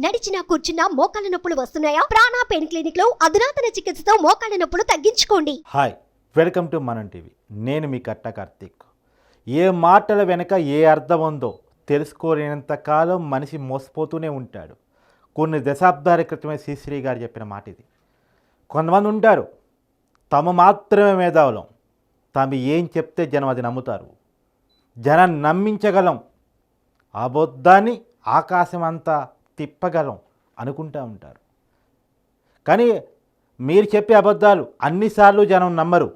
నడిచినా కూర్చున్నా మోకాళ్ళ నొప్పులు వస్తున్నాయా? ప్రాణా పెయిన్ క్లినిక్లో అధునాతన చికిత్సతో మోకాళ్ళ నొప్పులు తగ్గించుకోండి. Hi welcome to Manam TV. నేను మీ కట్ట కార్తీక్. ఏ మాటల వెనక ఏ అర్థం ఉందో తెలుసుకోలేనంత కాలం మనిషి మోసపోతూనే ఉంటాడు. కొన్ని దశాబ్దాల క్రితమే శ్రీశ్రీ గారు చెప్పిన మాట ఇది. కొంతమంది ఉంటారు తమ మాత్రమే మేధావులం. తాము ఏం చెప్తే జనం అది నమ్ముతారు. జనం నమ్మించగలం. అబద్ధాన్ని ఆకాశం అంతా తిప్పగలం అనుకుంటూ ఉంటారు. కానీ మీరు చెప్పే అబద్ధాలు అన్నిసార్లు జనం నమ్మరు.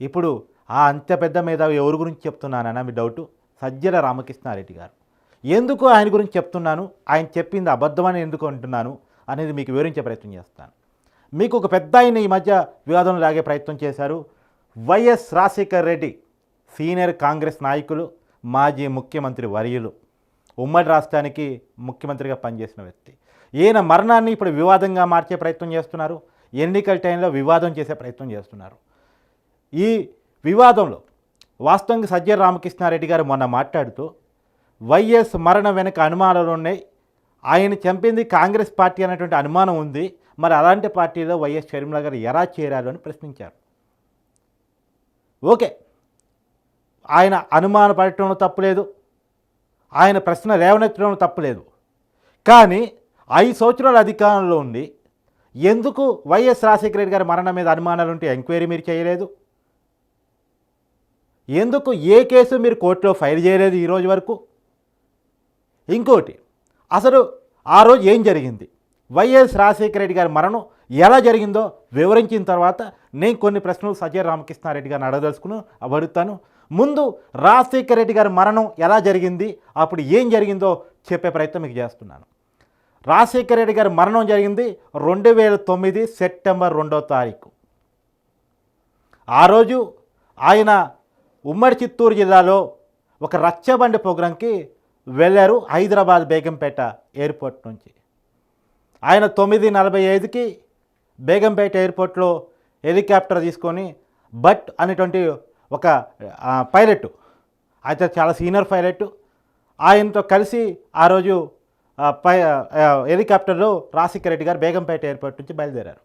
ఇప్పుడు ఆ అంత పెద్ద మీద ఎవరి గురించి చెప్తున్నానన్నా మీ డౌటు? సజ్జల రామకృష్ణారెడ్డి గారు. ఎందుకు ఆయన గురించి చెప్తున్నాను? ఆయన చెప్పింది అబద్ధమని ఎందుకు అంటున్నాను? అనేది మీకు వివరించే ప్రయత్నం చేస్తాను. మీకు ఒక పెద్ద ఆయన ఈ మధ్య వివాదం లాగే ప్రయత్నం చేశారు. వైఎస్ రాజశేఖర్ రెడ్డి సీనియర్ కాంగ్రెస్ నాయకులు మాజీ ముఖ్యమంత్రి వర్యులు. ఉమ్మడి రాష్ట్రానికి ముఖ్యమంత్రిగా పనిచేసిన వ్యక్తి. ఈయన మరణాన్ని ఇప్పుడు వివాదంగా మార్చే ప్రయత్నం చేస్తున్నారు. ఎన్నికల టైంలో వివాదం చేసే ప్రయత్నం చేస్తున్నారు. ఈ వివాదంలో వాస్తవంగా సజ్జ రామకృష్ణారెడ్డి గారు మొన్న మాట్లాడుతూ వైఎస్ మరణం వెనక అనుమానాలు ఉన్నాయి. ఆయన చంపింది కాంగ్రెస్ పార్టీ అనేటువంటి అనుమానం ఉంది. మరి అలాంటి పార్టీలో వైఎస్ షర్మిల గారు ఎలా చేరారు అని ప్రశ్నించారు. ఓకే. ఆయన అనుమాన పడటంలో తప్పులేదు ఆయన ప్రశ్న లేవనెత్తడం తప్పలేదు. కానీ ఐదు సంవత్సరాల అధికారంలో ఉండి ఎందుకు వైఎస్ రాజశేఖర రెడ్డి గారి మరణం మీద అనుమానాలు ఉంటే ఎంక్వైరీ మీరు చేయలేదు? ఎందుకు ఏ కేసు మీరు కోర్టులో ఫైల్ చేయలేదు ఈరోజు వరకు? ఇంకోటి అసలు ఆ రోజు ఏం జరిగింది? వైఎస్ రాజశేఖర రెడ్డి గారి మరణం ఎలా జరిగిందో వివరించిన తర్వాత నేను కొన్ని ప్రశ్నలు సజ్జల రామకృష్ణారెడ్డి గారిని అడగదలుచుకుని అడుగుతాను. ముందు రాజశేఖర రెడ్డి గారి మరణం ఎలా జరిగింది అప్పుడు ఏం జరిగిందో చెప్పే ప్రయత్నం మీకు చేస్తున్నాను. రాజశేఖర రెడ్డి గారి మరణం జరిగింది రెండు వేల తొమ్మిది సెప్టెంబర్ రెండో తారీఖు. ఆ రోజు ఆయన ఉమ్మడి చిత్తూరు జిల్లాలో ఒక రచ్చబండి ప్రోగ్రాంకి వెళ్ళారు హైదరాబాద్ బేగంపేట ఎయిర్పోర్ట్ నుంచి. ఆయన తొమ్మిది నలభై ఐదుకి బేగంపేట ఎయిర్పోర్ట్లో హెలికాప్టర్ తీసుకొని బట్ అనేటువంటి ఒక పైలట్ అయితే చాలా సీనియర్ పైలట్ ఆయనతో కలిసి ఆ రోజు పై హెలికాప్టర్లో రాజశేఖర రెడ్డి గారు బేగంపేట ఎయిర్పోర్ట్ నుంచి బయలుదేరారు.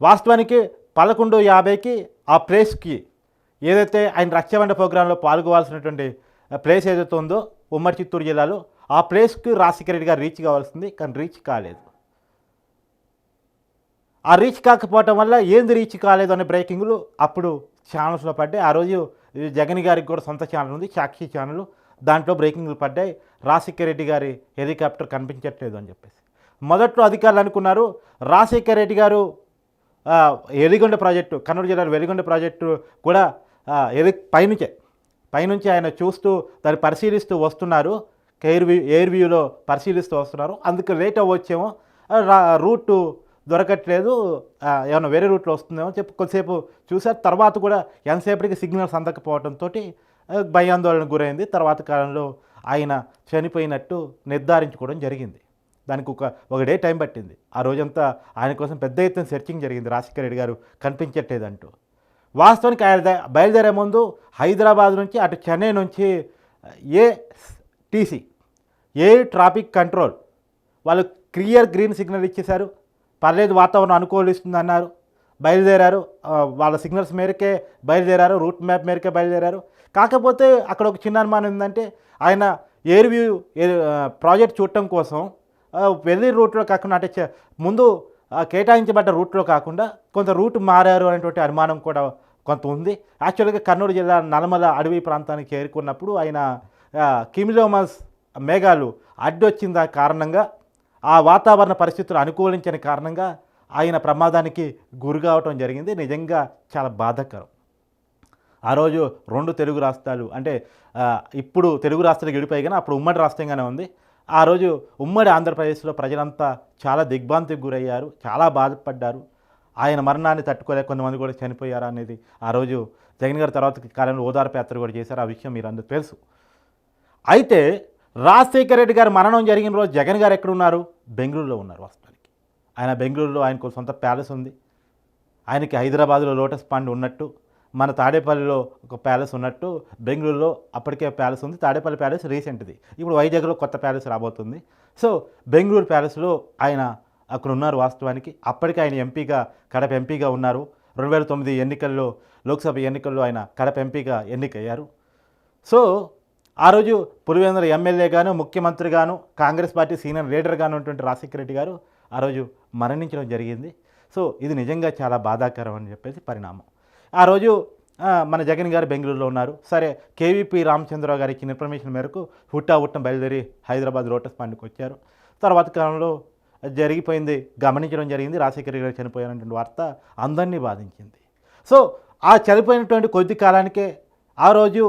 వాస్తవానికి పదకొండు యాభైకి ఆ ప్లేస్కి ఏదైతే ఆయన రక్షబండ ప్రోగ్రాంలో పాల్గొవాల్సినటువంటి ప్లేస్ ఏదైతే ఉందో ఉమ్మడి చిత్తూరు జిల్లాలో ఆ ప్లేస్కి రాజశేఖర రెడ్డి గారు రీచ్ కావాల్సింది కానీ రీచ్ కాలేదు. ఆ రీచ్ కాకపోవటం వల్ల ఏంది రీచ్ కాలేదు అనే బ్రేకింగ్లు అప్పుడు ఛానల్స్లో పడ్డాయి. ఆ రోజు జగన్ గారికి కూడా సొంత ఛానల్ ఉంది సాక్షి ఛానల్. దాంట్లో బ్రేకింగ్లు పడ్డాయి. రాజశేఖర రెడ్డి గారి హెలికాప్టర్ కనిపించట్లేదు అని చెప్పేసి. మొదట్లో అధికారులు అనుకున్నారు రాజశేఖర రెడ్డి గారు ఎలిగొండ ప్రాజెక్టు కన్నూరు జిల్లాలో వెలిగొండ ప్రాజెక్టు కూడా ఎది ఎలి పైనుంచే పైనుంచి ఆయన చూస్తూ దాన్ని పరిశీలిస్తూ వస్తున్నారు. ఎయిర్ వ్యూ ఎయిర్ వ్యూలో పరిశీలిస్తూ వస్తున్నారు. అందుకు లేట్ అవ్వచ్చేమో రా రూటు దొరకట్లేదు. ఏమైనా వేరే రూట్లో వస్తుందేమో చెప్పి. కొద్దిసేపు చూశారు. తర్వాత కూడా ఎంతసేపటికి సిగ్నల్స్ అందకపోవడంతో భయాందోళనకు గురైంది. తర్వాత కాలంలో ఆయన చనిపోయినట్టు నిర్ధారించుకోవడం జరిగింది. దానికి ఒక ఒక డే టైం పట్టింది. ఆ రోజంతా ఆయన కోసం పెద్ద ఎత్తున సెర్చింగ్ జరిగింది. రాజశేఖర రెడ్డి గారు కనిపించట్లేదంటూ. వాస్తవానికి ఆయన బయలుదేరే ముందు హైదరాబాద్ నుంచి అటు చెన్నై నుంచి ఏ టీసీ ఏ ట్రాఫిక్ కంట్రోల్ వాళ్ళు క్లియర్ గ్రీన్ సిగ్నల్ ఇచ్చేశారు. పర్లేదు వాతావరణం అనుకూలిస్తుంది అన్నారు బయలుదేరారు వాళ్ళ సిగ్నల్స్ మేరకే బయలుదేరారు. రూట్ మ్యాప్ మేరకే బయలుదేరారు. కాకపోతే అక్కడ ఒక చిన్న అనుమానం ఏంటంటే ఆయన ఎయిర్ వ్యూ ప్రాజెక్ట్ చూడటం కోసం వెళ్ళి రూట్లో కాకుండా అంటే ముందు కేటాయించబడ్డ రూట్లో కాకుండా కొంత రూట్ మారారు అనేటువంటి అనుమానం కూడా కొంత ఉంది. యాక్చువల్గా కర్నూలు జిల్లా నల్లమల అడవి ప్రాంతానికి చేరుకున్నప్పుడు ఆయన కిమిలోమస్ మేఘాలు అడ్డొచ్చిన కారణంగా ఆ వాతావరణ పరిస్థితులు అనుకూలించని కారణంగా ఆయన ప్రమాదానికి గురి కావటం జరిగింది. నిజంగా చాలా బాధాకరం. ఆ రోజు రెండు తెలుగు రాష్ట్రాలు అంటే ఇప్పుడు తెలుగు రాష్ట్రాలు గడిపోయి కానీ అప్పుడు ఉమ్మడి రాష్ట్రంగానే ఉంది. ఆ రోజు ఉమ్మడి ఆంధ్రప్రదేశ్లో ప్రజలంతా చాలా దిగ్భ్రాంతికి గురయ్యారు చాలా బాధపడ్డారు. ఆయన మరణాన్ని తట్టుకోలేక కొంతమంది కూడా చనిపోయారు అనేది ఆ రోజు జగన్ గారి తర్వాత కాలంలో ఓదార్పు యాత్ర కూడా చేశారు. ఆ విషయం మీరు అందరూ తెలుసు. అయితే రాజశేఖర రెడ్డి గారు మరణం జరిగిన రోజు జగన్ గారు ఎక్కడ ఉన్నారు బెంగళూరులో ఉన్నారు వాస్తవానికి. ఆయన బెంగళూరులో ఆయనకు సొంత ప్యాలెస్ ఉంది. ఆయనకి హైదరాబాద్లో లోటస్ పాండ్ ఉన్నట్టు మన తాడేపల్లిలో ఒక ప్యాలెస్ ఉన్నట్టు బెంగళూరులో అప్పటికే ప్యాలెస్ ఉంది. తాడేపల్లి ప్యాలెస్ రీసెంట్ది. ఇప్పుడు వైజాగ్లో కొత్త ప్యాలెస్ రాబోతుంది. సో బెంగళూరు ప్యాలెస్లో ఆయన అక్కడ ఉన్నారు వాస్తవానికి. అప్పటికే ఆయన ఎంపీగా కడప ఎంపీగా ఉన్నారు. రెండు వేల తొమ్మిది ఎన్నికల్లో లోక్సభ ఎన్నికల్లో ఆయన కడప ఎంపీగా ఎన్నికయ్యారు. సో ఆ రోజు పులివెందుల ఎమ్మెల్యేగాను ముఖ్యమంత్రిగాను కాంగ్రెస్ పార్టీ సీనియర్ లీడర్గాను ఉన్నటువంటి రాజశేఖర రెడ్డి గారు ఆ రోజు మరణించడం జరిగింది. సో ఇది నిజంగా చాలా బాధాకరం అని చెప్పేసి పరిణామం. ఆ రోజు మన జగన్ గారు బెంగళూరులో ఉన్నారు. సరే కేవీపీ రామచంద్రరావు గారి ఇచ్చిన ఇన్ఫర్మేషన్ మేరకు హుట్టా హుట్టం బయలుదేరి హైదరాబాద్ లోటస్ పాండ్కి వచ్చారు. తర్వాత కాలంలో జరిగిపోయింది గమనించడం జరిగింది రాజశేఖర రెడ్డి గారు చనిపోయారనేటువంటి వార్త అందరినీ బాధించింది. సో ఆ చనిపోయినటువంటి కొద్ది కాలానికే ఆ రోజు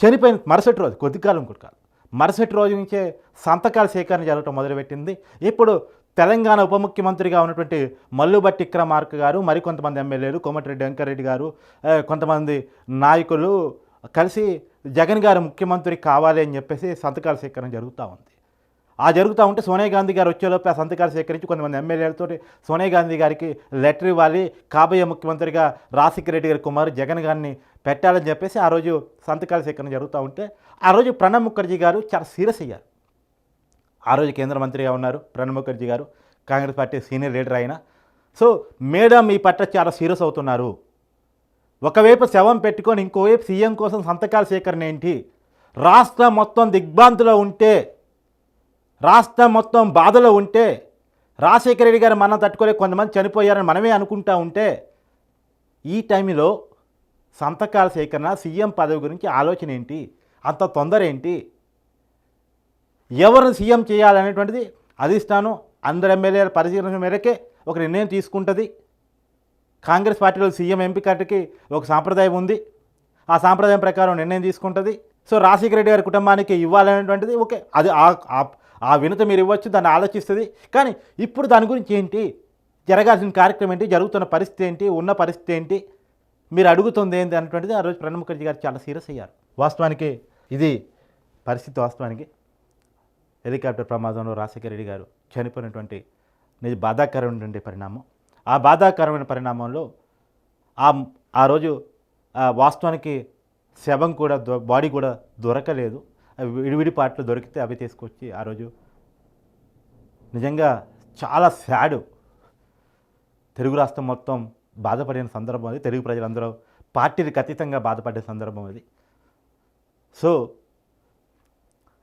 చనిపోయిన మరుసటి రోజు కొద్ది కాలం కూడా కాదు మరుసటి రోజు నుంచే సంతకాల సేకరణ జరగటం మొదలుపెట్టింది. ఇప్పుడు తెలంగాణ ఉప ముఖ్యమంత్రిగా ఉన్నటువంటి మల్లుబట్టి విక్రమార్క గారు మరికొంతమంది ఎమ్మెల్యేలు కోమటిరెడ్డి వెంకరెడ్డి గారు కొంతమంది నాయకులు కలిసి జగన్ గారు ముఖ్యమంత్రి కావాలి అని చెప్పేసి సంతకాల సేకరణ జరుగుతూ ఉంది. ఆ జరుగుతూ ఉంటే సోనియా గాంధీ గారు వచ్చేలోపు ఆ సంతకాలు సేకరించి కొంతమంది ఎమ్మెల్యేలతో సోనియా గాంధీ గారికి లెటర్ ఇవ్వాలి. కాబోయే ముఖ్యమంత్రిగా రాజశేఖర రెడ్డి గారి కుమారు జగన్ గారిని పెట్టాలని చెప్పేసి ఆ రోజు సంతకాల సేకరణ జరుగుతూ ఉంటే ఆ రోజు ప్రణబ్ ముఖర్జీ గారు చాలా సీరియస్ అయ్యారు. ఆ రోజు కేంద్ర మంత్రిగా ఉన్నారు ప్రణబ్ ముఖర్జీ గారు కాంగ్రెస్ పార్టీ సీనియర్ లీడర్ అయిన. సో మేడం ఈ పట్ల చాలా సీరియస్ అవుతున్నారు. ఒకవైపు శవం పెట్టుకొని ఇంకోవైపు సీఎం కోసం సంతకాల సేకరణ ఏంటి? రాష్ట్రం మొత్తం దిగ్భ్రాంతిలో ఉంటే రాష్ట్రం మొత్తం బాధలో ఉంటే రాజశేఖర రెడ్డి గారు మనం తట్టుకోలేక కొంతమంది చనిపోయారని మనమే అనుకుంటా ఉంటే ఈ టైంలో సంతకాల సేకరణ సీఎం పదవి గురించి ఆలోచన ఏంటి? అంత తొందర ఏంటి? ఎవరిని సీఎం చేయాలనేటువంటిది అధిష్టానం అందరు ఎమ్మెల్యేల పరిశీలన మేరకే ఒక నిర్ణయం తీసుకుంటుంది. కాంగ్రెస్ పార్టీలో సీఎం ఎంపికకి ఒక సాంప్రదాయం ఉంది. ఆ సాంప్రదాయం ప్రకారం నిర్ణయం తీసుకుంటుంది. సో రాజశేఖర రెడ్డి గారి కుటుంబానికి ఇవ్వాలనేటువంటిది ఓకే అది ఆ- వినత మీరు ఇవ్వచ్చు దాన్ని ఆలోచిస్తుంది. కానీ ఇప్పుడు దాని గురించి ఏంటి? జరగాల్సిన కార్యక్రమం ఏంటి? జరుగుతున్న పరిస్థితి ఏంటి? ఉన్న పరిస్థితి ఏంటి? మీరు అడుగుతుంది ఏంటి అన్నటువంటిది ఆ రోజు ప్రణబ్ ముఖర్జీ గారు చాలా సీరియస్ అయ్యారు. వాస్తవానికి ఇది పరిస్థితి వాస్తవానికి హెలికాప్టర్ ప్రమాదంలో రాజశేఖర రెడ్డి గారు చనిపోయినటువంటి నిజ బాధాకరమైనటువంటి పరిణామం. ఆ బాధాకరమైన పరిణామంలో ఆ ఆ రోజు ఆ వాస్తవానికి శవం కూడా దొ- బాడీ కూడా దొరకలేదు. అవి విడివిడి పాటలు దొరికితే అవి తీసుకొచ్చి ఆ రోజు నిజంగా చాలా శాడు తెలుగు రాష్ట్రం మొత్తం బాధపడిన సందర్భం అది. తెలుగు ప్రజలందరూ పార్టీలకు అతీతంగా బాధపడే సందర్భం అది. సో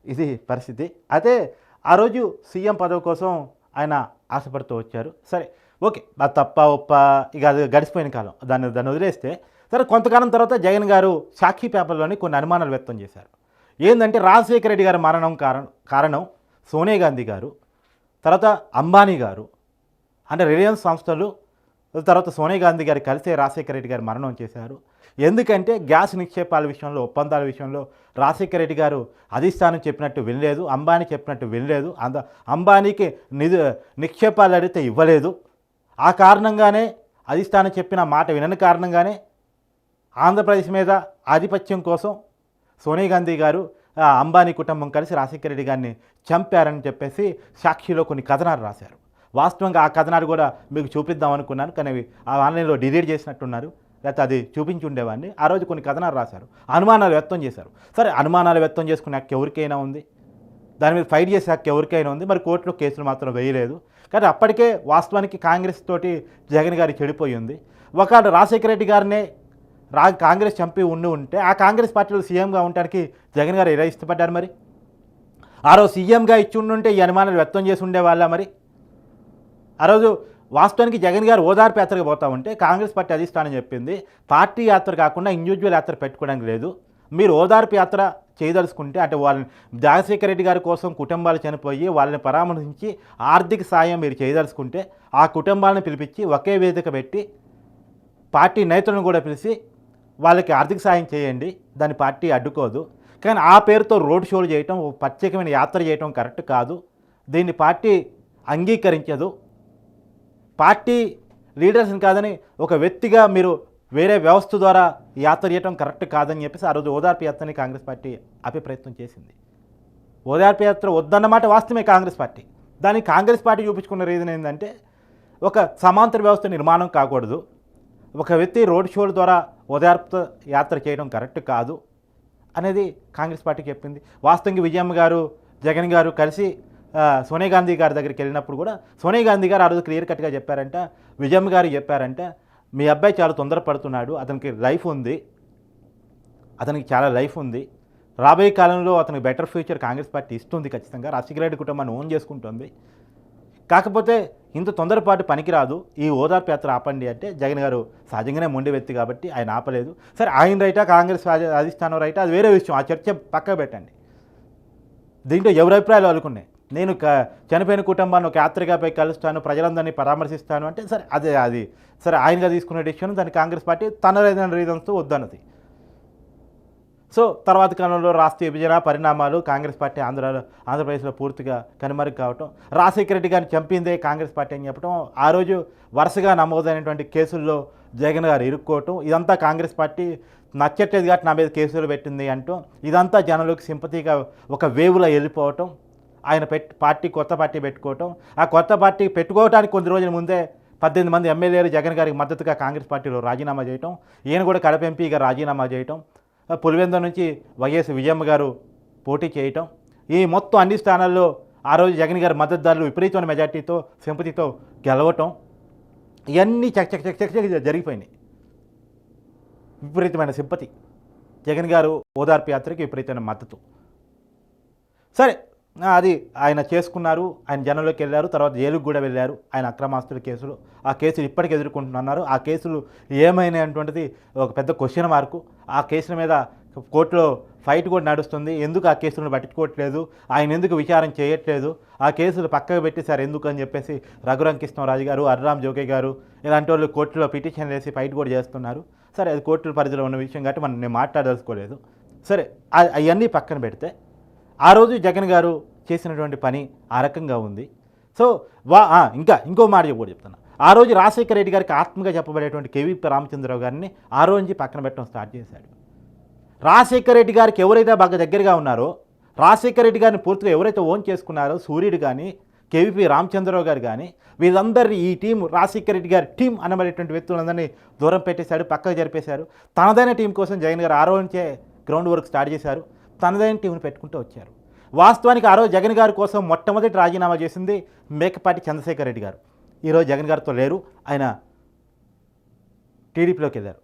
ఇది పరిస్థితి. అయితే ఆ రోజు సీఎం పదవి కోసం ఆయన ఆశపడుతూ వచ్చారు. సరే ఓకే. ఆ తప్ప ఒప్ప ఇక అది గడిచిపోయిన కాలం. దాన్ని దాన్ని వదిలేస్తే సరే కొంతకాలం తర్వాత జగన్ గారు సాక్షి పేపర్లోని కొన్ని అనుమానాలు వ్యక్తం చేశారు. ఏంటంటే రాజశేఖర రెడ్డి గారి మరణం కారణం కారణం సోనియా గాంధీ గారు తర్వాత అంబానీ గారు అంటే రిలయన్స్ సంస్థలు తర్వాత సోనియా గాంధీ గారు కలిసే రాజశేఖర రెడ్డి గారు మరణం చేశారు. ఎందుకంటే గ్యాస్ నిక్షేపాల విషయంలో ఒప్పందాల విషయంలో రాజశేఖర రెడ్డి గారు అధిష్టానం చెప్పినట్టు వినలేదు అంబానీ చెప్పినట్టు వినలేదు. అంద అంబానీకి నిధు నిక్షేపాలు అడిగితే ఇవ్వలేదు. ఆ కారణంగానే అధిష్టానం చెప్పిన మాట వినని కారణంగానే ఆంధ్రప్రదేశ్ మీద ఆధిపత్యం కోసం సోనియా గాంధీ గారు ఆ, అంబానీ కుటుంబం కలిసి రాజశేఖర రెడ్డి గారిని చంపారని చెప్పేసి సాక్షిలో కొన్ని కథనాలు రాశారు. వాస్తవంగా ఆ కథనాలు కూడా మీకు చూపిద్దాం అనుకున్నాను. కానీ అవి ఆ ఆన్లైన్లో డిలీట్ చేసినట్టున్నారు. లేకపోతే అది చూపించి ఉండేవాడిని. ఆ రోజు కొన్ని కథనాలు రాశారు. అనుమానాలు వ్యక్తం చేశారు. సరే అనుమానాలు వ్యక్తం చేసుకునే హక్కు ఎవరికైనా ఉంది? దాని మీద ఫైట్ చేసే హక్కు ఎవరికైనా ఉంది? మరి కోర్టులో కేసులు మాత్రం వేయలేదు. కానీ అప్పటికే వాస్తవానికి కాంగ్రెస్ తోటి జగన్ గారి చెడిపోయి ఉంది. ఒకవేళ రాజశేఖర రెడ్డి గారినే రా కాంగ్రెస్ చంపి ఉండి ఉంటే ఆ కాంగ్రెస్ పార్టీలో సీఎంగా ఉండడానికి జగన్ గారు ఎలా ఇష్టపడ్డారు మరి? ఆ రోజు సీఎంగా ఇచ్చి ఉండుంటే ఈ అనుమానాలు వ్యక్తం చేసి ఉండేవాళ్ళ మరి? ఆ రోజు వాస్తవానికి జగన్ గారు ఓదార్పు యాత్రకు పోతా ఉంటే కాంగ్రెస్ పార్టీ అధిష్టానం చెప్పింది పార్టీ యాత్ర కాకుండా ఇండివిజువల్ యాత్ర పెట్టుకోవడానికి లేదు. మీరు ఓదార్పు యాత్ర చేయదలుచుకుంటే అంటే వాళ్ళని రాజశేఖర రెడ్డి గారి కోసం కుటుంబాలు చనిపోయి వాళ్ళని పరామర్శించి ఆర్థిక సాయం మీరు చేయదలుచుకుంటే ఆ కుటుంబాలను పిలిపించి ఒకే వేదిక పెట్టి పార్టీ నేతలను కూడా పిలిచి వాళ్ళకి ఆర్థిక సాయం చేయండి దాని పార్టీ అడ్డుకోదు. కానీ ఆ పేరుతో రోడ్ షోలు చేయటం ప్రత్యేకమైన యాత్ర చేయటం కరెక్ట్ కాదు. దీన్ని పార్టీ అంగీకరించదు. పార్టీ లీడర్స్ని కాదని ఒక వ్యక్తిగా మీరు వేరే వ్యవస్థ ద్వారా యాత్ర చేయటం కరెక్ట్ కాదని చెప్పేసి ఆ రోజు ఓదార్పు యాత్రని కాంగ్రెస్ పార్టీ ఆపే ప్రయత్నం చేసింది. ఓదార్పు యాత్ర వద్దన్నమాట వాస్తవమే కాంగ్రెస్ పార్టీ. దానికి కాంగ్రెస్ పార్టీ చూపించుకున్న రీజన్ ఏంటంటే ఒక సమాంతర వ్యవస్థ నిర్మాణం కాకూడదు. ఒక వ్యక్తి రోడ్ షోల ద్వారా ఓదార్పు యాత్ర చేయడం కరెక్ట్ కాదు అనేది కాంగ్రెస్ పార్టీకి చెప్పింది. వాస్తవంగా విజయమ్మ గారు జగన్ గారు కలిసి సోనియా గాంధీ గారి దగ్గరికి వెళ్ళినప్పుడు కూడా సోనియా గాంధీ గారు ఆ రోజు క్లియర్ కట్గా చెప్పారంట విజయమ్మ గారు చెప్పారంట మీ అబ్బాయి చాలా తొందరపడుతున్నాడు అతనికి లైఫ్ ఉంది అతనికి చాలా లైఫ్ ఉంది రాబోయే కాలంలో అతనికి బెటర్ ఫ్యూచర్ కాంగ్రెస్ పార్టీ ఇస్తుంది ఖచ్చితంగా రాజశేఖర రెడ్డి కుటుంబాన్ని ఓన్ చేసుకుంటుంది. కాకపోతే ఇంత తొందరపాటు పనికిరాదు ఈ ఓదార్పు యాత్ర ఆపండి అంటే జగన్ గారు సహజంగానే మొండి వ్యక్తి కాబట్టి ఆయన ఆపలేదు. సరే ఆయన రైటా కాంగ్రెస్ అధిష్టానం రైటా అది వేరే విషయం ఆ చర్చ పక్క పెట్టండి. దీంట్లో ఎవరి అభిప్రాయాలు వాళ్ళకున్నాయి? నేను చనిపోయిన కుటుంబాన్ని ఒక యాత్రికపై కలుస్తాను ప్రజలందరినీ పరామర్శిస్తాను అంటే సరే అదే అది. సరే ఆయనగా తీసుకునే డిసిషన్ దాన్ని కాంగ్రెస్ పార్టీ తన రీజన్స్తో వద్దన్నది. సో తర్వాత కాలంలో రాష్ట్ర విభజన పరిణామాలు కాంగ్రెస్ పార్టీ ఆంధ్రాలో ఆంధ్రప్రదేశ్లో పూర్తిగా కనుమరుగు కావటం రాజశేఖర రెడ్డి గారిని చంపిందే కాంగ్రెస్ పార్టీ అని చెప్పడం ఆ రోజు వరుసగా నమోదైనటువంటి కేసుల్లో జగన్ గారు ఇరుక్కోవటం ఇదంతా కాంగ్రెస్ పార్టీ నచ్చట్లేదు కాబట్టి నా మీద కేసులు పెట్టింది అంటూ ఇదంతా జనంలోకి సింపతిగా ఒక వేవులో వెళ్ళిపోవటం ఆయన పెట్ పార్టీ కొత్త పార్టీ పెట్టుకోవటం. ఆ కొత్త పార్టీ పెట్టుకోవడానికి కొన్ని రోజుల ముందే పద్దెనిమిది మంది ఎమ్మెల్యేలు జగన్ గారికి మద్దతుగా కాంగ్రెస్ పార్టీలో రాజీనామా చేయటం. ఈయన కూడా కడప ఎంపీగా రాజీనామా చేయటం. పులివెందు నుంచి వైఎస్ విజయమ్మ గారు పోటీ చేయటం. ఈ మొత్తం అన్ని స్థానాల్లో ఆ రోజు జగన్ గారి మద్దతుదారులు విపరీతమైన మెజార్టీతో సింపతితో గెలవటం. ఇవన్నీ చక్ చక్ చక్ చక్ చక్ జరిగిపోయినాయి. విపరీతమైన సింపతి. జగన్ గారు ఓదార్పు యాత్రకి విపరీతమైన మద్దతు. సరే అది ఆయన చేసుకున్నారు ఆయన జనంలోకి వెళ్ళారు తర్వాత జైలుకు కూడా వెళ్ళారు. ఆయన అక్రమాస్తుల కేసులు ఆ కేసులు ఇప్పటికీ ఎదుర్కొంటున్నారు. ఆ కేసులు ఏమైనాటువంటిది ఒక పెద్ద క్వశ్చన్ మార్కు ఆ కేసుల మీద కోర్టులో ఫైట్ కూడా నడుస్తుంది. ఎందుకు ఆ కేసులను పట్టించుకోవట్లేదు? ఆయన ఎందుకు విచారం చేయట్లేదు? ఆ కేసులు పక్కకు పెట్టేశారు ఎందుకు అని చెప్పేసి రఘురంకృష్ణరాజు గారు అర్రామ్ జోకే గారు ఇలాంటి వాళ్ళు కోర్టులో పిటిషన్ వేసి ఫైట్ కూడా చేస్తున్నారు. సరే అది కోర్టుల పరిధిలో ఉన్న విషయం కాబట్టి మనం నేను మాట్లాడదలుచుకోలేదు. సరే అవన్నీ పక్కన పెడితే ఆ రోజు జగన్ గారు చేసినటువంటి పని ఆ రకంగా ఉంది. సో వా ఇంకా ఇంకో మాట కూడా చెప్తాను ఆ రోజు రాజశేఖర రెడ్డి గారికి ఆత్మగా చెప్పబడేటువంటి కేవీపీ రామచంద్రరావు గారిని ఆ రోజు నుంచి పక్కన పెట్టడం స్టార్ట్ చేశాడు. రాజశేఖర రెడ్డి గారికి ఎవరైతే బాగా దగ్గరగా ఉన్నారో రాజశేఖర రెడ్డి గారిని పూర్తిగా ఎవరైతే ఓన్ చేసుకున్నారో సూర్యుడు కానీ కేవీపీ రామచంద్రరావు గారు కానీ వీళ్ళందరినీ ఈ టీం రాజశేఖర రెడ్డి గారి టీం అనబడేటువంటి వ్యక్తులందరినీ దూరం పెట్టేశాడు పక్కకు జరిపేశారు. తనదైన టీం కోసం జగన్ గారు ఆ రోజు గ్రౌండ్ వర్క్ స్టార్ట్ చేశారు. తనదైన టీంని పెట్టుకుంటూ వచ్చారు. వాస్తవానికి ఆ రోజు జగన్ గారి కోసం మొట్టమొదటి రాజీనామా చేసింది మేకపాటి చంద్రశేఖర్ రెడ్డి గారు. ఈరోజు జగన్ గారితో లేరు. ఆయన టీడీపీలోకి వెళ్ళారు.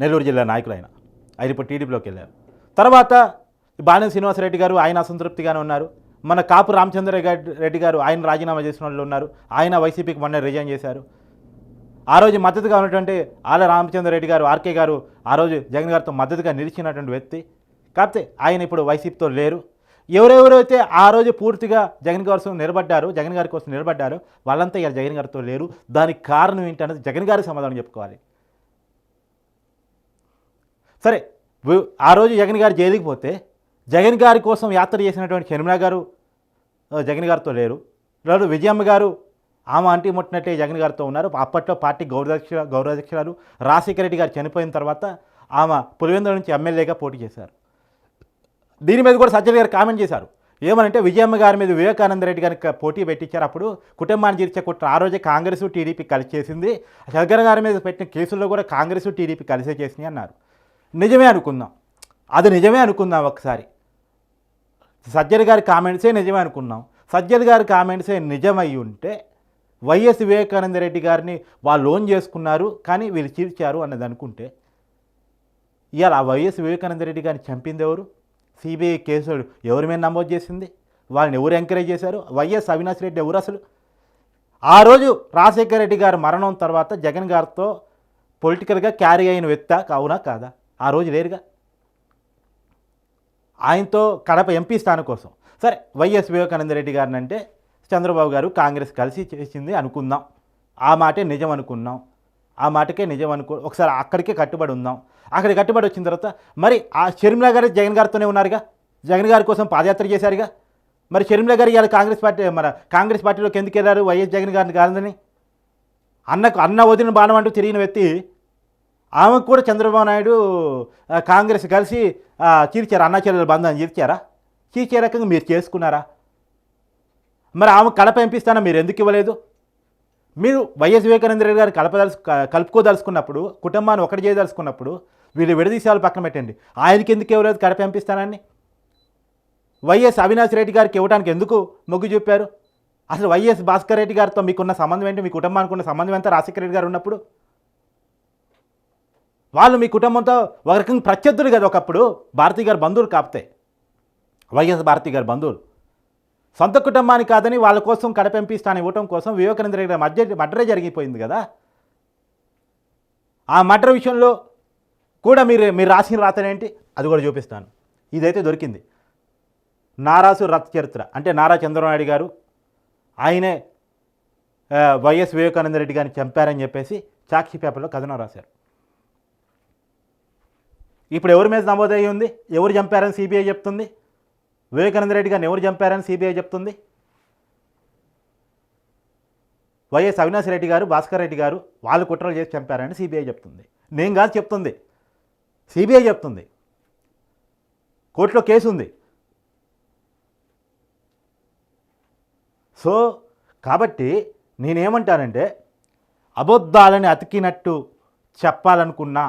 నెల్లూరు జిల్లా నాయకులు ఆయన. ఆయన ఇప్పుడు టీడీపీలోకి వెళ్ళారు. తర్వాత బాణం శ్రీనివాసరెడ్డి గారు ఆయన అసంతృప్తిగానే ఉన్నారు. మన కాపు రామచంద్ర రెడ్డి- రెడ్డి గారు ఆయన రాజీనామా చేసిన వాళ్ళు ఉన్నారు. ఆయన వైసీపీకి మొన్న రిజైన్ చేశారు. ఆ రోజు మద్దతుగా ఉన్నటువంటి ఆల రామచంద్ర రెడ్డి గారు ఆర్కే గారు ఆ రోజు జగన్ గారితో మద్దతుగా నిలిచినటువంటి వ్యక్తి. కాకపోతే ఆయన ఇప్పుడు వైసీపీతో లేరు. ఎవరెవరైతే ఆ రోజు పూర్తిగా జగన్ గారి కోసం నిలబడ్డారు జగన్ గారి కోసం నిలబడ్డారు వాళ్ళంతా ఇలా జగన్ గారితో లేరు. దానికి కారణం ఏంటనేది జగన్ గారికి సమాధానం చెప్పుకోవాలి. సరే ఆ రోజు జగన్ గారు జైలుకి పోతే జగన్ గారి కోసం యాత్ర చేసినటువంటి షర్మిల గారు జగన్ గారితో లేరు. లేదు విజయమ్మ గారు ఆమె అంటి ముట్టినట్టే జగన్ గారితో ఉన్నారు. అప్పట్లో పార్టీ గౌరవదక్ష గౌరవాధ్యక్షురాలు రాజశేఖర రెడ్డి గారు చనిపోయిన తర్వాత ఆమె పులివెందుల నుంచి ఎమ్మెల్యేగా పోటీ చేశారు. దీని మీద కూడా సజ్జల గారు కామెంట్ చేశారు. ఏమనంటే విజయమ్మ గారి మీద వివేకానంద రెడ్డి గారికి పోటీ పెట్టించారు. అప్పుడు కుటుంబాన్ని తీర్చే కుట్ర ఆ రోజే కాంగ్రెస్ టీడీపీ కలిసి చేసింది. శంకర్ గారి మీద పెట్టిన కేసుల్లో కూడా కాంగ్రెస్ టీడీపీ కలిసే చేసినాయి అన్నారు. నిజమే అనుకుందాం. అది నిజమే అనుకుందాం ఒకసారి. సజ్జల గారి కామెంట్సే నిజమే అనుకున్నాం సజ్జల గారి కామెంట్సే నిజమై ఉంటే వైఎస్ వివేకానంద రెడ్డి గారిని వాళ్ళు లోన్ చేసుకున్నారు కానీ వీళ్ళు చీల్చారు అన్నది అనుకుంటే ఇవాళ ఆ వైఎస్ వివేకానంద రెడ్డి గారిని చంపింది ఎవరు? సిబిఐ కేసులు ఎవరి మీద నమోదు చేసింది? వాళ్ళని ఎవరు ఎంకరేజ్ చేశారు? వైఎస్ అవినాష్ రెడ్డి ఎవరు అసలు? ఆ రోజు రాజశేఖర రెడ్డి గారి మరణం తర్వాత జగన్ గారితో పొలిటికల్గా క్యారీ అయిన వ్యక్త కావునా కాదా? ఆ రోజు లేరుగా? ఆయనతో కడప ఎంపీ స్థానం కోసం. సరే వైఎస్ వివేకానంద రెడ్డి గారిని అంటే చంద్రబాబు గారు కాంగ్రెస్ కలిసి చేసింది అనుకుందాం. ఆ మాటే నిజం అనుకున్నాం. ఆ మాటకే నిజం అనుకో ఒకసారి అక్కడికే కట్టుబడి ఉందాం. అక్కడ కట్టుబడి వచ్చిన తర్వాత మరి ఆ షర్మిలా గారు జగన్ గారితోనే ఉన్నారుగా? జగన్ గారి కోసం పాదయాత్ర చేశారుగా? మరి షర్మిలా గారు ఇవాళ కాంగ్రెస్ పార్టీ మన కాంగ్రెస్ పార్టీలోకి ఎందుకు వెళ్ళారు? వైఎస్ జగన్ గారిని కాదని అన్నకు అన్న వదిలిన బాణం అంటూ తిరిగిన వ్యక్తి ఆమెకు కూడా చంద్రబాబు నాయుడు కాంగ్రెస్ కలిసి చీర్చారు చీల్చారా అన్న చెల్లెల బంధం చీల్చారా? రకంగా మీరు చేసుకున్నారా? మరి ఆమె కడప ఎంపిస్తానా మీరు ఎందుకు ఇవ్వలేదు? మీరు వైఎస్ వివేకానంద రెడ్డి గారు కలపదలుచు కలుపుకోదలుచుకున్నప్పుడు కుటుంబాన్ని ఒకటి చేయదలుచుకున్నప్పుడు వీళ్ళు విడదీసేవాళ్ళు పక్కన పెట్టండి. ఆయనకి ఎందుకు ఇవ్వలేదు కడప పంపిస్తానని వైఎస్ అవినాష్ రెడ్డి గారికి ఇవ్వడానికి ఎందుకు మొగ్గు చూపారు? అసలు వైఎస్ భాస్కర్ రెడ్డి గారితో మీకున్న సంబంధం ఏంటి? మీ కుటుంబానికి ఉన్న సంబంధం ఎంత? రాజశేఖర రెడ్డి గారు ఉన్నప్పుడు? వాళ్ళు మీ కుటుంబంతో ఒక రకంగా ప్రత్యర్థులు కదా ఒకప్పుడు. భారతీ గారు బంధువులు కాపుతాయి వైఎస్ భారతీ గారు బంధువులు. సొంత కుటుంబానికి కాదని వాళ్ళ కోసం కడపెంపిస్తాను స్థానం ఇవ్వటం కోసం వివేకానంద దగ్గర మధ్య మర్డరే జరిగిపోయింది కదా. ఆ మర్డర్ విషయంలో కూడా మీరు మీరు రాసిన రాతనేంటి అది కూడా చూపిస్తాను. ఇదైతే దొరికింది. నారాసు రథ చరిత్ర. అంటే నారా చంద్రనాయుడు గారు ఆయనే వైఎస్ వివేకానంద రెడ్డి గారిని చంపారని చెప్పేసి సాక్షి పేపర్లో కథనం రాశారు. ఇప్పుడు ఎవరి మీద నమోదయ్యి ఉంది? ఎవరు చంపారని సిబిఐ చెప్తుంది? వివేకానంద రెడ్డి గారిని ఎవరు చంపారని సిబిఐ చెప్తుంది? వైఎస్ అవినాష్ రెడ్డి గారు భాస్కర్ రెడ్డి గారు వాళ్ళు కుట్రలు చేసి చంపారని సిబిఐ చెప్తుంది. నేను కాదు చెప్తుంది. సిబిఐ చెప్తుంది. కోర్టులో కేసు ఉంది సో కాబట్టి నేనేమంటానంటే అబద్ధాలని అతికినట్టు చెప్పాలనుకున్నా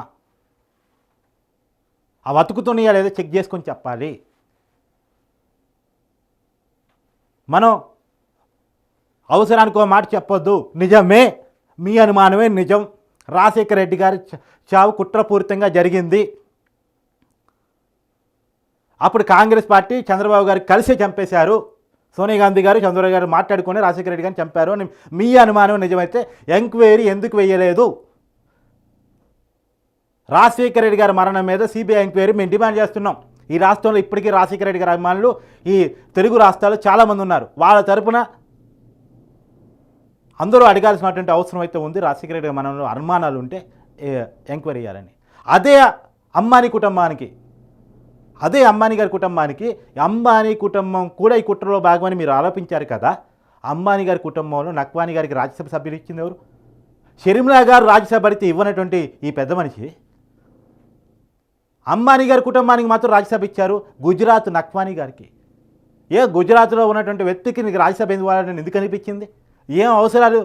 అవి అతుకుతున్నాయా లేదో చెక్ చేసుకొని చెప్పాలి. మనం అవసరానికి ఒక మాట చెప్పొద్దు. నిజమే. మీ అనుమానమే నిజం. రాజశేఖర రెడ్డి గారి చావు కుట్రపూరితంగా జరిగింది. అప్పుడు కాంగ్రెస్ పార్టీ చంద్రబాబు గారు కలిసే చంపేశారు. సోనియా గాంధీ గారు చంద్రబాబు గారు మాట్లాడుకొని రాజశేఖర రెడ్డి గారిని చంపారు అని మీ అనుమానం నిజమైతే ఎంక్వైరీ ఎందుకు వేయలేదు? రాజశేఖర రెడ్డి గారి మరణం మీద సిబిఐ ఎంక్వైరీ మేము డిమాండ్ చేస్తున్నాం. ఈ రాష్ట్రంలో ఇప్పటికీ రాజశేఖర రెడ్డి గారి అభిమానులు ఈ తెలుగు రాష్ట్రాల్లో చాలామంది ఉన్నారు. వాళ్ళ తరపున అందరూ అడగాల్సినటువంటి అవసరం అయితే ఉంది. రాజశేఖర రెడ్డి మనలో అనుమానాలు ఉంటే ఎంక్వైరీ చేయాలని. అదే అంబానీ కుటుంబానికి అదే అంబానీ గారి కుటుంబానికి అంబానీ కుటుంబం కూడా ఈ కుట్రలో భాగమని మీరు ఆరోపించారు కదా. అంబానీ గారి కుటుంబంలో నక్వానీ గారికి రాజ్యసభ సభ్యులు ఇచ్చింది ఎవరు? షర్మిలా గారు రాజ్యసభ పడితే ఇవ్వనటువంటి ఈ పెద్ద మనిషి అంబానీ గారి కుటుంబానికి మాత్రం రాజ్యసభ ఇచ్చారు గుజరాత్ నక్వానీ గారికి. ఏ గుజరాత్లో ఉన్నటువంటి వ్యక్తికి నీకు రాజ్యసభ ఎందుకు ఎందుకు అనిపించింది? ఏం అవసరాలు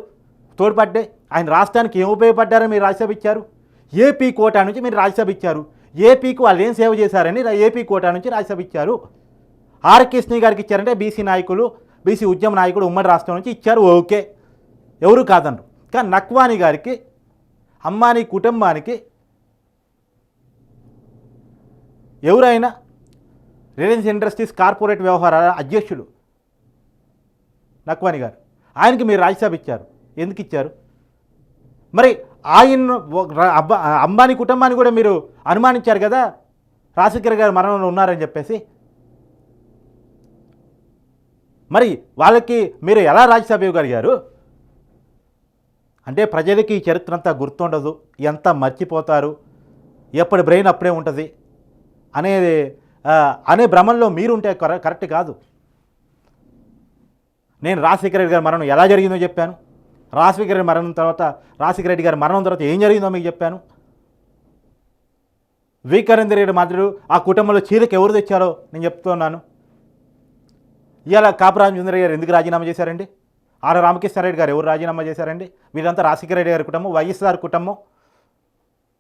తోడ్పడ్డాయి? ఆయన రాష్ట్రానికి ఏం ఉపయోగపడ్డారో మీరు రాజ్యసభ ఇచ్చారు? ఏపీ కోటా నుంచి మీరు రాజ్యసభ ఇచ్చారు. ఏపీకి వాళ్ళు ఏం సేవ చేశారని ఏపీ కోటా నుంచి రాజ్యసభ ఇచ్చారు. ఆర్ కృష్ణ గారికి ఇచ్చారంటే బీసీ నాయకులు బీసీ ఉద్యమ నాయకుడు ఉమ్మడి రాష్ట్రం నుంచి ఇచ్చారు ఓకే. ఎవరు కాదన్నారు కానీ నక్వానీ గారికి అంబానీ కుటుంబానికి ఎవరైనా రిలయన్స్ ఇండస్ట్రీస్ కార్పొరేట్ వ్యవహారాల అధ్యక్షుడు నక్వాని గారు ఆయనకి మీరు రాజ్యసభ ఇచ్చారు. ఎందుకు ఇచ్చారు? మరి ఆయన అబ్బా అంబానీ కుటుంబాన్ని కూడా మీరు అనుమానించారు కదా? రాజశేఖర్ గారు మరణంలో ఉన్నారని చెప్పేసి. మరి వాళ్ళకి మీరు ఎలా రాజ్యసభ ఇవ్వగలిగారు? అంటే ప్రజలకి ఈ చరిత్ర అంతా గుర్తుండదు. ఎంత మర్చిపోతారు? ఎప్పటి బ్రెయిన్ అప్పుడే ఉంటుంది. అనేది అనే భ్రమంలో మీరుంటే కర- కరెక్ట్ కాదు. నేను రాజశేఖర రెడ్డి గారి మరణం ఎలా జరిగిందో చెప్పాను. రాజశేఖర రెడ్డి మరణం తర్వాత రాజశేఖర రెడ్డి గారి మరణం తర్వాత ఏం జరిగిందో మీకు చెప్పాను. వికరేందర్ రెడ్డి మాత్రుడు ఆ కుటుంబంలో చీలిక ఎవరు తెచ్చారో నేను చెప్తున్నాను. ఇవాళ కాపురామచంద్ర గారు ఎందుకు రాజీనామా చేశారండి? ఆడ రామకృష్ణారెడ్డి గారు ఎవరు రాజీనామా చేశారండి? వీళ్ళంతా రాజశేఖర రెడ్డి గారి కుటుంబం వైఎస్ఆర్ కుటుంబం.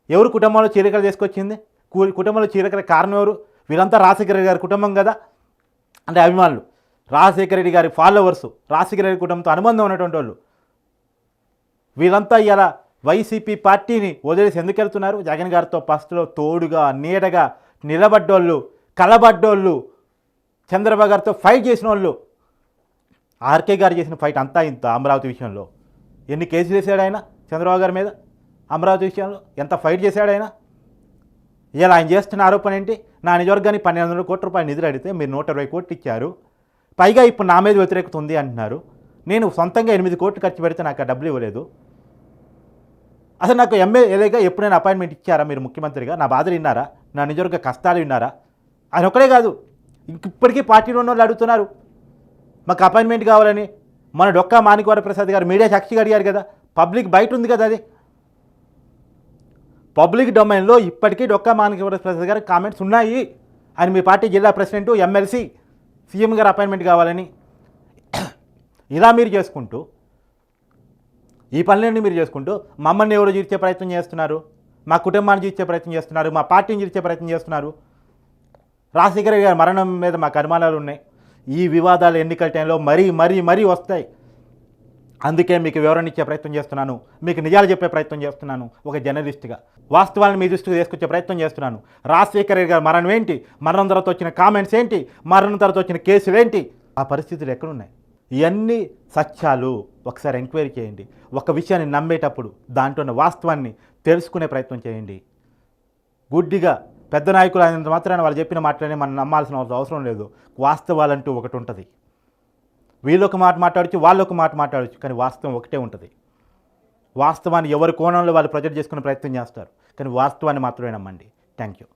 ఎవరు కుటుంబంలో చీలికలు తీసుకొచ్చింది? కుటుంబంలో చీరకర కారణం ఎవరు? వీరంతా రాజశేఖర రెడ్డి గారి కుటుంబం కదా. అంటే అభిమానులు. రాజశేఖర రెడ్డి గారి ఫాలోవర్స్ రాజశేఖర రెడ్డి కుటుంబంతో అనుబంధం ఉన్నటువంటి వాళ్ళు. వీరంతా ఇలా వైసీపీ పార్టీని వదిలేసి ఎందుకు వెళ్తున్నారు? జగన్ గారితో ఫస్ట్లో తోడుగా నీడగా నిలబడ్డోళ్ళు కలబడ్డోళ్ళు చంద్రబాబు గారితో ఫైట్ చేసిన వాళ్ళు ఆర్కే గారు చేసిన ఫైట్ అంతా ఇంత అమరావతి విషయంలో. ఎన్ని కేసులు వేసాడు ఆయన చంద్రబాబు గారి మీద? అమరావతి విషయంలో ఎంత ఫైట్ చేశాడు ఆయన? ఇలా ఆయన చేస్తున్న ఆరోపణ ఏంటి? నా నిజవర్గానికి పన్నెండు వందల కోట్ల రూపాయలు నిధులు అడిగితే మీరు నూట ఇరవై కోట్లు ఇచ్చారు. పైగా ఇప్పుడు నా మీద వ్యతిరేకత ఉంది అంటున్నారు. నేను సొంతంగా ఎనిమిది కోట్లు ఖర్చు పెడితే నాకు ఆ డబ్బులు ఇవ్వలేదు. అసలు నాకు ఎమ్మెల్యేగా ఎప్పుడైనా అపాయింట్మెంట్ ఇచ్చారా మీరు ముఖ్యమంత్రిగా? నా బాధలు విన్నారా? నా నిజవర్గ కష్టాలు విన్నారా? ఆయన ఒకడే కాదు ఇప్పటికీ పార్టీలో ఉన్న వాళ్ళు అడుగుతున్నారు. మాకు అపాయింట్మెంట్ కావాలని మన డొక్కా మాణిక్వర ప్రసాద్ గారు మీడియా సాక్షిగా అడిగారు కదా. పబ్లిక్ బయట ఉంది కదా అది. పబ్లిక్ డొమైన్లో ఇప్పటికీ డొక్కా మానకేశ్వర ప్రసాద్ గారి కామెంట్స్ ఉన్నాయి. ఆయన మీ పార్టీ జిల్లా ప్రెసిడెంట్ ఎమ్మెల్సీ సీఎం గారు అపాయింట్మెంట్ కావాలని. ఇలా మీరు చేసుకుంటూ ఈ పనులన్నీ మీరు చేసుకుంటూ మమ్మల్ని ఎవరు చూర్చే ప్రయత్నం చేస్తున్నారు? మా కుటుంబాన్ని చూర్చే ప్రయత్నం చేస్తున్నారు? మా పార్టీని చూర్చే ప్రయత్నం చేస్తున్నారు? రాజశేఖర గారి మరణం మీద మాకు అనుమానాలు ఉన్నాయి. ఈ వివాదాలు ఎన్నికల టైంలో మరీ మరీ మరీ వస్తాయి. అందుకే మీకు వివరణ ఇచ్చే ప్రయత్నం చేస్తున్నాను. మీకు నిజాలు చెప్పే ప్రయత్నం చేస్తున్నాను. ఒక జర్నలిస్ట్గా. వాస్తవాలను మీ దృష్టికి తీసుకొచ్చే ప్రయత్నం చేస్తున్నాను. రాజశేఖర్ రెడ్డి గారి మరణం ఏంటి? మరణం తర్వాత వచ్చిన కామెంట్స్ ఏంటి? మరణం తర్వాత వచ్చిన కేసులు ఏంటి? ఆ పరిస్థితులు ఎక్కడున్నాయి? ఇవన్నీ సత్యాలు. ఒకసారి ఎంక్వైరీ చేయండి. ఒక విషయాన్ని నమ్మేటప్పుడు దాంట్లో ఉన్న వాస్తవాన్ని తెలుసుకునే ప్రయత్నం చేయండి. గుడ్డిగా పెద్ద నాయకులు అయినంత మాత్రాన వాళ్ళు చెప్పిన మాటలనే మనం నమ్మాల్సిన అవసరం లేదు. వాస్తవాలంటూ ఒకటి ఉంటుంది. వీళ్ళొక మాట మాట్లాడచ్చు వాళ్ళొక మాట మాట్లాడచ్చు కానీ వాస్తవం ఒకటే ఉంటుంది. వాస్తవాన్ని ఎవరి కోణంలో వాళ్ళు ప్రొజెక్ట్ చేసుకునే ప్రయత్నం చేస్తారు కానీ వాస్తవాన్ని మాత్రమే నమ్మండి. Thank you